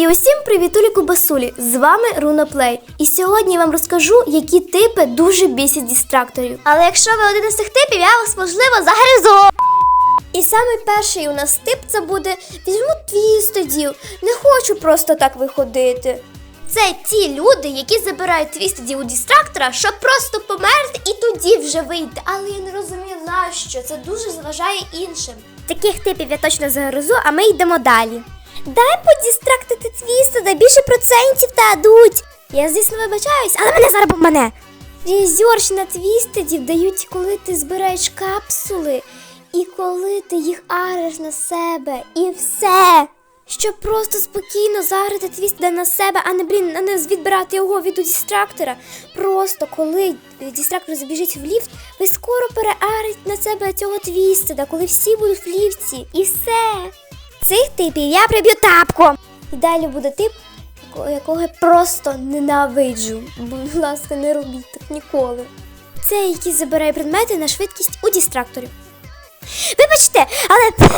І усім привітулі кубасулі! З вами Руна Плей. І сьогодні я вам розкажу, які типи дуже бісять дистракторів. Але якщо ви один із цих типів, я вас можливо загризу. І саме перший у нас тип це буде візьму твістедів. Не хочу просто так виходити. Це ті люди, які забирають твістедів у дистрактора, щоб просто померти і тоді вже вийти. Але я не розумію, нащо. Це дуже заважає іншим. Таких типів я точно загризу, а ми йдемо далі. Дай подістрактити твістеда, більше процентів дадуть. Я, звісно, вибачаюсь, але мене зараз мене. Різьорщина твістедів дають, коли ти збираєш капсули, і коли ти їх ариш на себе, і все. Щоб просто спокійно заграти твістеда на себе, а не блін, а не відбирати його від дистрактора. Просто коли дистрактор забіжить в ліфт, ви скоро переарите на себе цього твістеда, коли всі будуть в ліфті. І все. Цих типів я приб'ю тапком. І далі буде тип, якого я просто ненавиджу. Будь ласка, не робіть так ніколи. Це який забирає предмети на швидкість у дистракторі. Вибачте, але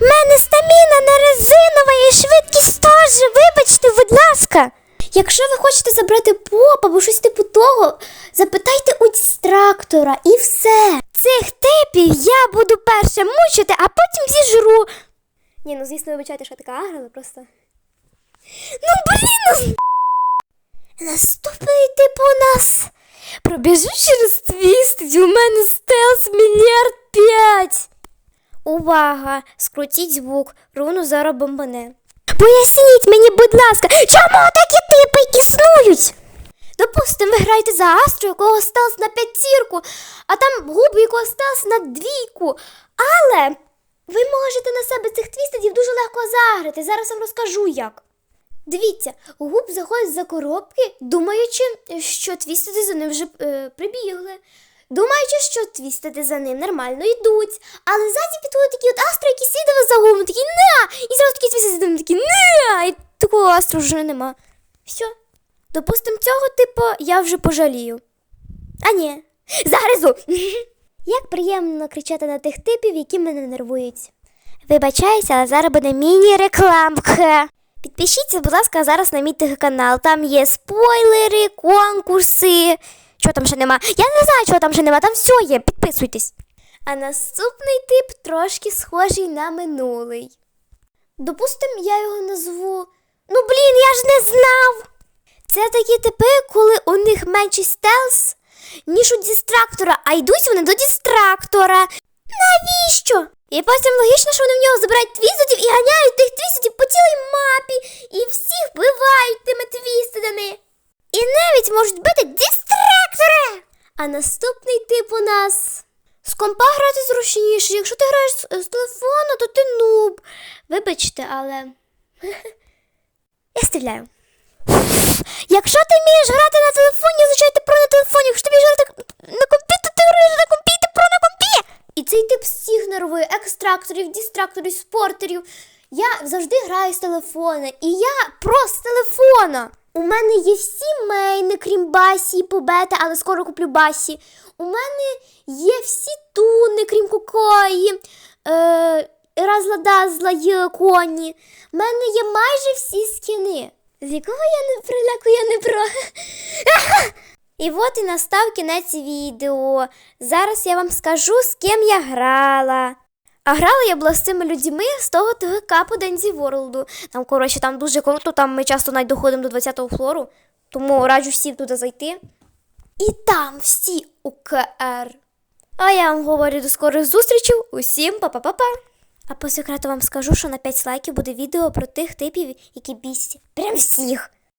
мене стаміна не резинова і швидкість теж. Вибачте, будь ласка. Якщо ви хочете забрати поп або щось типу того, запитайте у дистрактора і все. Цих типів я буду перше мучити, а потім зіжру. Ні, ну звісно, вибачайте, що я така аграла, просто. Ну блін! ну, тип у нас. Пробіжу через твіст, у мене стелс мільярд п'ять. Увага! Скрутіть звук, руну зараз бомбане. Поясніть мені, будь ласка, чому такі типи існують? Допустимо, ви граєте за Астру, якого стелс на п'ятірку, а там губ, якого стелс на двійку. Але ви можете на себе цих твістедів дуже легко заграти. Зараз вам розкажу як. Дивіться, губ заходить за коробки, думаючи, що твістеди за ним вже е, прибігли. Думаючи, що твістеди за ним нормально йдуть. Але ззаді підходять такі от астри, які слідали за губом, такі на! І зразу такі твістеди за ним такі на! І такого астру вже нема. Все. Допустим, цього типу я вже пожалію. А ні, загризу. Як приємно кричати на тих типів, які мене нервують. Вибачаюся, але зараз буде міні-рекламка. Підпишіться, будь ласка, зараз на мій канал. Там є спойлери, конкурси. Що там ще нема? Я не знаю, чого там ще нема, там все є. Підписуйтесь. А наступний тип трошки схожий на минулий. Допустим, я його назву. Ну блін, я ж не знав. Це такі типи, коли у них менший стелс, ніж у дистрактора, а йдуть вони до дистрактора. Навіщо? І потім логічно, що вони в нього забирають твістедів і ганяють тих твістедів по цілій мапі, і всіх вбивають тими твістедами. І навіть можуть бити дистрактора. А наступний тип у нас. З компа грати зручніше. Якщо ти граєш з, з телефону, то ти нуб. Вибачте, але. Я стріляю. Якщо ти вмієш грати на телефоні, означає ти про на телефоні. Нервує екстракторів, дистракторів, спортерів. Я завжди граю з телефона, і я просто з телефона. У мене є всі мейни, крім басі і побета, але скоро куплю басі. У мене є всі туни, крім кокої. Е, Разла-дазла є коні. У мене є майже всі скіни. З якого я не приляку, я не про. І от і настав кінець відео. Зараз я вам скажу, з ким я грала. А грала я була з цими людьми з того ТГК по Дензі Ворлду. Там, коротше, там дуже круто, там ми часто навіть доходимо до 20-го флору, тому раджу всім туди зайти. І там всі УКР. А я вам говорю до скорих зустрічей. Усім па-па-па-па. А по секрету вам скажу, що на 5 лайків буде відео про тих типів, які бісять. Прям всіх.